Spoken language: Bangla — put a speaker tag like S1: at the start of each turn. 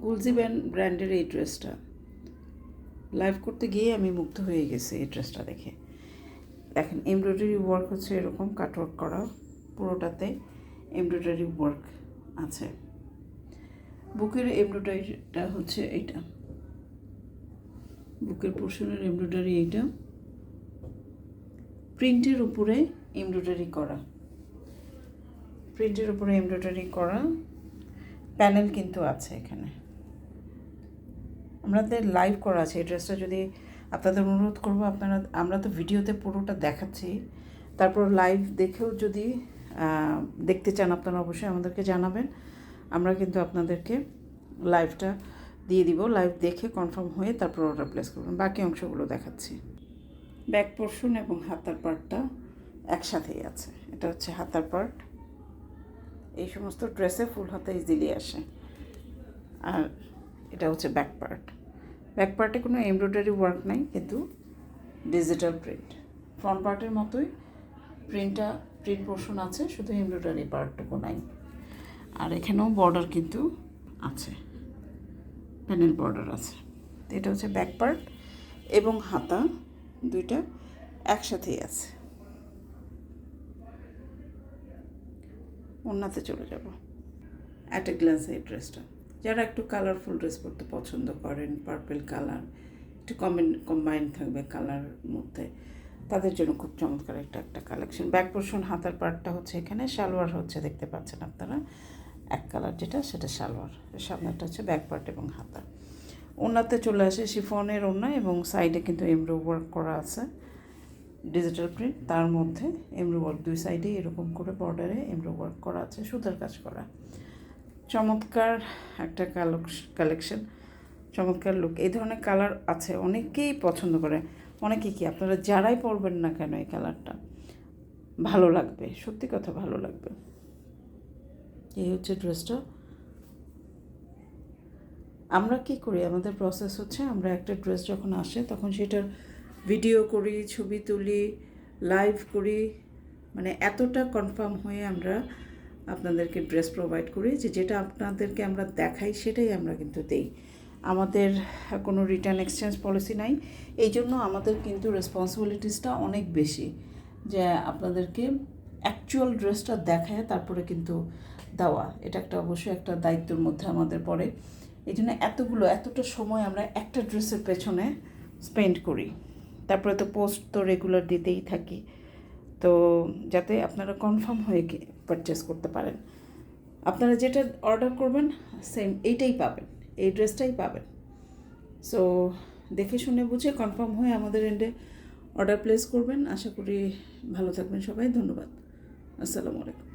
S1: গুলজি ব্যান্ড ব্র্যান্ডের এই ড্রেসটা। লাইভ করতে গিয়ে আমি মুগ্ধ হয়ে গেছি এই ড্রেসটা দেখে। দেখেন, এমব্রয়ডারি ওয়ার্ক হচ্ছে এরকম কাটওয়ার্ক করা, পুরোটাতে এমব্রয়ডারি ওয়ার্ক আছে। বুকের এমব্রয়ডারিটা হচ্ছে এইটা। বুকের পোর্শনের এমব্রয়ডারি এইটা। প্রিন্টের উপরে এমব্রয়ডারি করা। প্রিন্টের উপরে এমব্রয়ডারি করা। প্যানেল কিন্তু আছে এখানে। আমাদের লাইভ করা আছে, এই ড্রেসটা যদি আপনাদের অনুরোধ করব, আপনারা, আমরা তো ভিডিওতে পুরোটা দেখাচ্ছি। তারপর লাইভ দেখেও যদি দেখতে চান, আপনারা অবশ্যই আমাদেরকে জানাবেন। আমরা কিন্তু আপনাদেরকে লাইভটা দিয়ে দিব। লাইভ দেখে কনফার্ম হয়ে তারপর অর্ডার প্লেস করবেন। বাকি অংশগুলো দেখাচ্ছি। ব্যাক পোর্শন এবং হাতার পার্টটা একসাথেই আছে। এটা হচ্ছে হাতার পার্ট এই সমস্ত ড্রেসে ফুল হাতা ইজিলি আসে। আর এটা হচ্ছে ব্যাক পার্ট ব্যাক পার্টে কোনো এমব্রয়ডারি ওয়ার্ক নাই, কিন্তু ডিজিটাল প্রিন্ট ফ্রন্ট পার্টের মতোই প্রিন্টটা প্রিন্ট পোর্শন আছে, শুধু এমব্রয়ডারি পার্টটুকু নাই। আর এখানেও বর্ডার কিন্তু আছে। প্যানেল বর্ডার আছে। এটা হচ্ছে ব্যাক পার্ট এবং হাতা দুইটা একসাথেই আছে। অন্যতে চলে যাব। অ্যাট এ গ্লাস এই ড্রেসটা যারা একটু কালারফুল ড্রেস পরতে পছন্দ করেন পার্পেল কালার একটু কম্বাইন কম্বাইন থাকবে কালার মধ্যে, তাদের জন্য খুব চমৎকার একটা একটা কালেকশন ব্যাক পোর্শন হাতার পার্টটা হচ্ছে এখানে, সালোয়ার হচ্ছে, দেখতে পাচ্ছেন আপনারা। এক কালার যেটা, সেটা সালোয়ার। সামনেটা হচ্ছে ব্যাক পার্ট এবং হাতা। ওনাতে চলে আসে শিফনের ওনা এবং সাইডে কিন্তু এমব্রো ওয়ার্ক করা আছে। ডিজিটাল প্রিন্ট তার মধ্যে এমব্রো ওয়ার্ক দুই সাইডে এরকম করে বর্ডারে এমব্রো ওয়ার্ক করা আছে, সুতার কাজ করা। চমৎকার একটা কালেকশন চমৎকার লুক এই ধরনের কালার আছে, অনেকেই পছন্দ করে। অনেকে কি, আপনারা যারাই পরবেন না কেন এই কালারটা ভালো লাগবে, সত্যি কথা ভালো লাগবে। এই হচ্ছে ড্রেসটা আমরা কি করি, আমাদের প্রসেস হচ্ছে, আমরা একটা ড্রেস যখন আসে, তখন সেটার ভিডিও করি, ছবি তুলি, লাইভ করি। মানে এতটা কনফার্ম হয়ে আমরা আপনাদেরকে ড্রেস প্রোভাইড করি যে যেটা আপনাদেরকে আমরা দেখাই সেটাই আমরা কিন্তু দেই। আমাদের কোনো রিটার্ন এক্সচেঞ্জ পলিসি নাই। এই জন্য আমাদের কিন্তু রেসপন্সিবিলিটিসটা অনেক বেশি। যে আপনাদেরকে অ্যাকচুয়াল ড্রেসটা দেখায়, তারপরে কিন্তু দেওয়া। এটা একটা অবশ্যই একটা দায়িত্বের মধ্যে আমাদের পড়ে। এই জন্য এতগুলো, এতটা সময় আমরা একটা ড্রেসের পেছনে স্পেন্ড করি। তারপরে তো পোস্ট তো রেগুলার দিতেই থাকি। তো যাতে আপনারা কনফার্ম হয়ে পারচেস করতে পারেন। আপনারা যেটা অর্ডার করবেন সেম এইটাই পাবেন, এই ড্রেসটাই পাবেন। সো দেখে শুনে বুঝে কনফার্ম হয়ে আমাদের এন্ডে অর্ডার প্লেস করবেন। আশা করি ভালো থাকবেন সবাই, ধন্যবাদ। আসসালামু আলাইকুম।